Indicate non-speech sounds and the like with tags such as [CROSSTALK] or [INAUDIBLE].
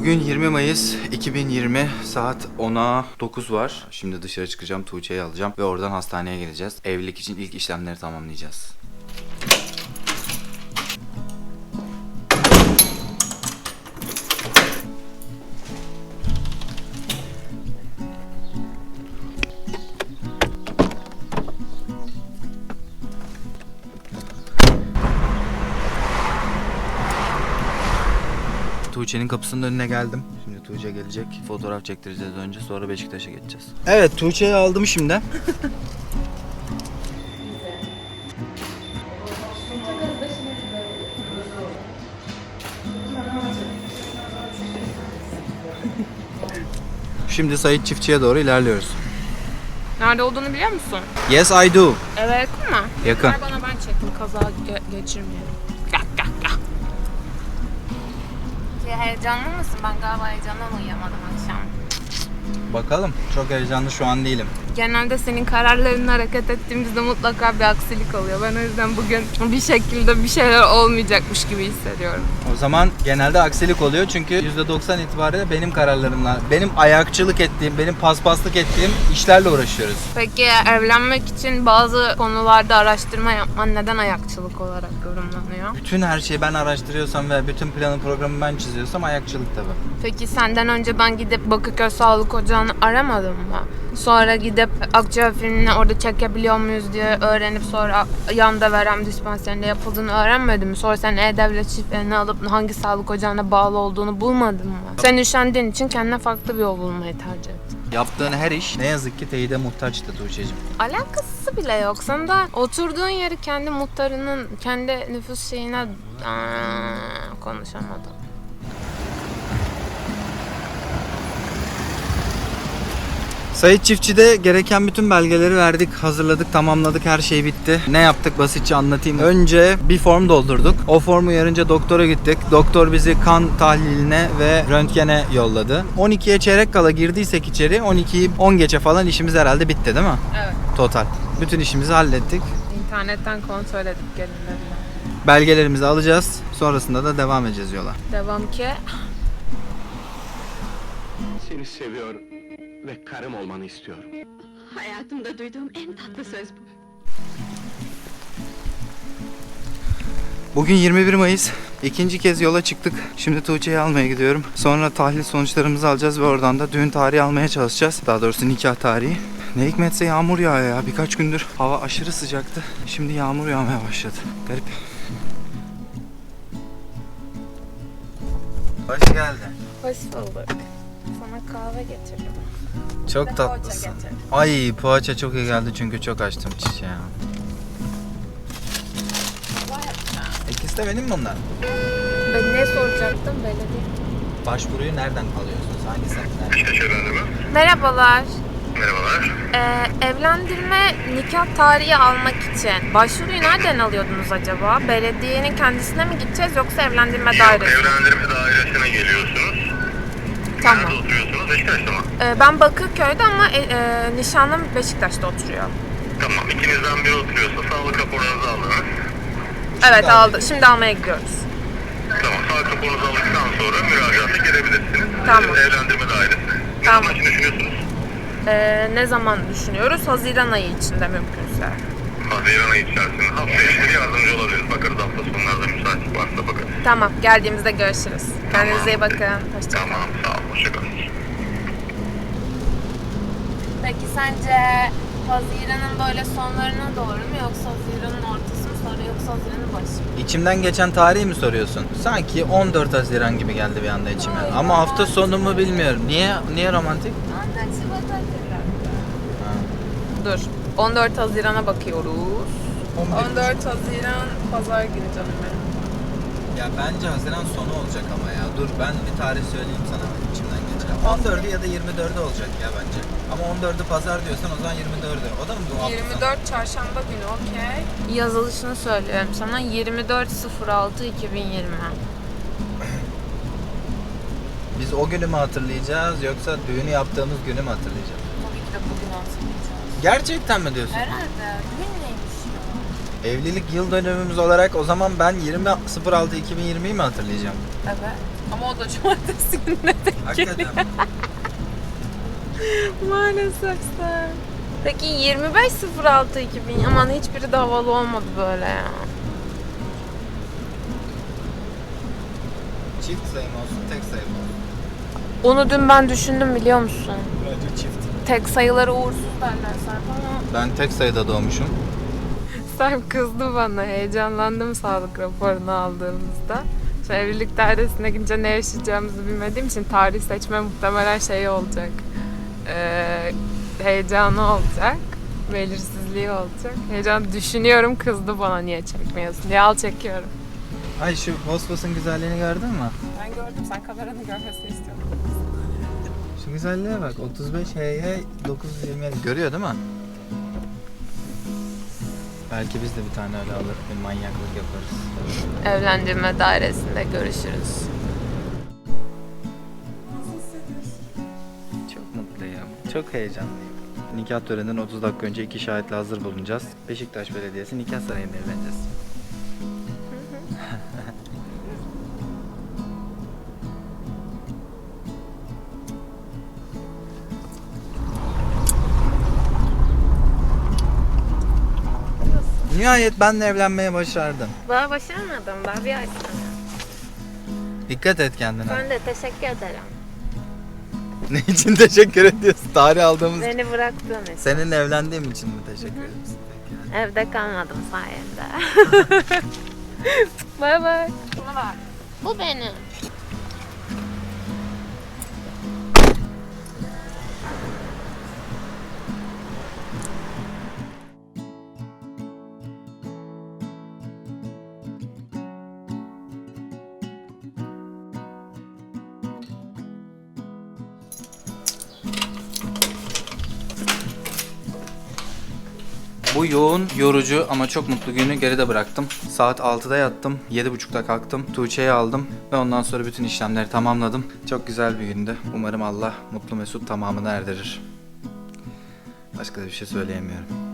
Bugün 20 Mayıs 2020 saat 10'a 9 var. Şimdi dışarı çıkacağım Tuğçe'yi alacağım ve oradan hastaneye geleceğiz. Evlilik için ilk işlemleri tamamlayacağız. Tuğçe'nin kapısının önüne geldim. Şimdi Tuğçe gelecek. Fotoğraf çektireceğiz önce sonra Beşiktaş'a geçeceğiz. Evet Tuğçe'yi aldım [LAUGHS] şimdi. Şimdi Sayit Çiftçi'ye doğru ilerliyoruz. Nerede olduğunu biliyor musun? Yes I do. Eve yakın mı? Yakın. Ver bana ben çektim kaza ge- geçirmeyelim. Heyecanlı mısın? Ben galiba heyecandan uyuyamadım akşam. Bakalım. Çok heyecanlı şu an değilim. Genelde senin kararlarınla hareket ettiğimizde mutlaka bir aksilik oluyor. Ben o yüzden bugün bir şekilde bir şeyler olmayacakmış gibi hissediyorum. O zaman genelde aksilik oluyor çünkü %90 itibariyle benim kararlarımla, benim ayakçılık ettiğim, benim paspaslık ettiğim işlerle uğraşıyoruz. Peki evlenmek için bazı konularda araştırma yapman neden ayakçılık olarak yorumlanıyor? Bütün her şeyi ben araştırıyorsam ve bütün planı programı ben çiziyorsam ayakçılık tabii. Peki senden önce ben gidip Bakırköy Sağlık Ocağı'nı aramadım mı? Sonra gidip Akçay filmini orada çekebiliyor muyuz diye öğrenip sonra yanda verem dispanserinde yapıldığını öğrenmedim mi? Sonra sen E-Devlet şifreni alıp hangi sağlık ocağına bağlı olduğunu bulmadın mı? Sen üşendiğin için kendine farklı bir yol bulmayı tercih ettin. Yaptığın her iş ne yazık ki teyide muhtaçtı Tuğçe'cim. Alakası bile yok. Sen de oturduğun yeri kendi muhtarının, kendi nüfus şeyine Aa, konuşamadım. Sayit Çiftçi'de gereken bütün belgeleri verdik, hazırladık, tamamladık, her şey bitti. Ne yaptık basitçe anlatayım. Önce bir form doldurduk. O formu yarınca doktora gittik. Doktor bizi kan tahliline ve röntgene yolladı. 12'ye çeyrek kala girdiysek içeri 12'yi 10 geçe falan işimiz herhalde bitti değil mi? Evet. Total. Bütün işimizi hallettik. İnternetten kontrol edip gelinlerine. Belgelerimizi alacağız. Sonrasında da devam edeceğiz yola. Devam ki. Seni seviyorum ve karım olmanı istiyorum. Hayatımda duyduğum en tatlı söz bu. Bugün 21 Mayıs. İkinci kez yola çıktık. Şimdi Tuğçe'yi almaya gidiyorum. Sonra tahlil sonuçlarımızı alacağız ve oradan da düğün tarihi almaya çalışacağız. Daha doğrusu nikah tarihi. Ne hikmetse yağmur yağıyor ya. Birkaç gündür hava aşırı sıcaktı. Şimdi yağmur yağmaya başladı. Garip. Hoş geldin. Hoş bulduk. Sana kahve getirdim. Çok de tatlısın. poğaça getirdim. Ay poğaça çok iyi geldi çünkü çok açtım çiçeği. İkisi de benim bunlar. Ben ne soracaktım belediye? Başvuruyu nereden alıyorsunuz? Hangi efendim. Merhabalar. Merhabalar. Ee, evlendirme nikah tarihi almak için başvuruyu nereden alıyordunuz acaba? Belediyenin kendisine mi gideceğiz yoksa evlendirme dairesi? evlendirme dairesine geliyorsunuz. Tamam. Nerede oturuyorsunuz? Beşiktaş'ta mı? Ee, ben Bakırköy'de ama e, e, nişanlım Beşiktaş'ta oturuyor. Tamam. İkinizden biri oturuyorsa sağlık raporunuzu aldınız. Evet aldı. Şimdi almaya gidiyoruz. Tamam. Sağlık raporunuzu aldıktan sonra müracaata girebilirsiniz. Tamam. Evlendirme dairesine. Ne Tamam. zaman için düşünüyorsunuz? Ee, ne zaman düşünüyoruz? Haziran ayı içinde mümkünse. Haziran ayı içerisinde. Hafta içleri yardımcı olabiliriz. Bakarız hafta sonlarda müsaitlik varsa bakarız. Tamam, geldiğimizde görüşürüz. Kendinize iyi bakın. Hoşçakalın. Tamam. Sağ olun. Hoşçakalın. Peki sence Haziran'ın böyle sonlarına doğru mu yoksa Haziran'ın ortası mı sonra yoksa Haziran'ın başı mı? İçimden geçen tarihi mi soruyorsun? Sanki 14 Haziran gibi geldi bir anda içime. Ama hafta sonu mu bilmiyorum. Niye niye romantik? Dur. 14 Haziran'a bakıyoruz. 14 Haziran pazar günü canım benim. Ya bence Haziran sonu olacak ama ya. Dur ben bir tarih söyleyeyim sana içimden geçen. 14'ü ya da 24'ü olacak ya bence. Ama 14'ü pazar diyorsan o zaman 24'ü. O da mı bu hafta sonu? 24 çarşamba günü okey. Yazılışını söylüyorum sana 24.06.2020. Biz o günü mü hatırlayacağız yoksa düğünü yaptığımız günü mü hatırlayacağız? Tabii ki de bugün hatırlayacağız. Gerçekten mi diyorsun? Herhalde. Bugün neymiş? Evlilik yıl dönümümüz olarak o zaman ben 20.06.2020'yi mi hatırlayacağım? Evet. Ama o da cumartesi gününe denk Hakikaten. [LAUGHS] Maalesef sen. Peki 25.06.2000 aman hiçbiri de havalı olmadı böyle ya. Çift sayım olsun, tek sayım olsun. Onu dün ben düşündüm biliyor musun? Bence çift. Tek sayıları uğursuz derler Sarp ama Ben tek sayıda doğmuşum. Sarp kızdı bana. Heyecanlandım sağlık raporunu aldığımızda. Şimdi evlilik dairesine gidince ne yaşayacağımızı bilmediğim için tarih seçme muhtemelen şey olacak. Ee, heyecanı olacak. Belirsizliği olacak. Heyecan düşünüyorum kızdı bana niye çekmiyorsun diye al çekiyorum. Ay şu Vosvos'un güzelliğini gördün mü? Ben gördüm sen kameranın görmesini istiyorum. Şu güzelliğe bak. 35 HY 927 görüyor değil mi? Belki biz de bir tane öyle alır, bir manyaklık yaparız. Evlendirme dairesinde görüşürüz. Çok mutluyum. Çok heyecanlıyım. Nikah töreninden 30 dakika önce iki şahitle hazır bulunacağız. Beşiktaş Belediyesi nikah sarayında evleneceğiz. Nihayet benle evlenmeye başardın. Daha başaramadım daha bir ay sonra. Dikkat et kendine. Ben de teşekkür ederim. [LAUGHS] Ne için teşekkür ediyorsun? Tarih aldığımız. Beni bıraktığın için. Seninle evlendiğim için mi teşekkür ederim? Evde kalmadım sayende. [LAUGHS] bay bay. Bak. Bu benim. Bu yoğun, yorucu ama çok mutlu günü geride bıraktım. Saat 6'da yattım, 7.30'da kalktım, Tuğçe'yi aldım ve ondan sonra bütün işlemleri tamamladım. Çok güzel bir gündü. Umarım Allah mutlu mesut tamamını erdirir. Başka da bir şey söyleyemiyorum.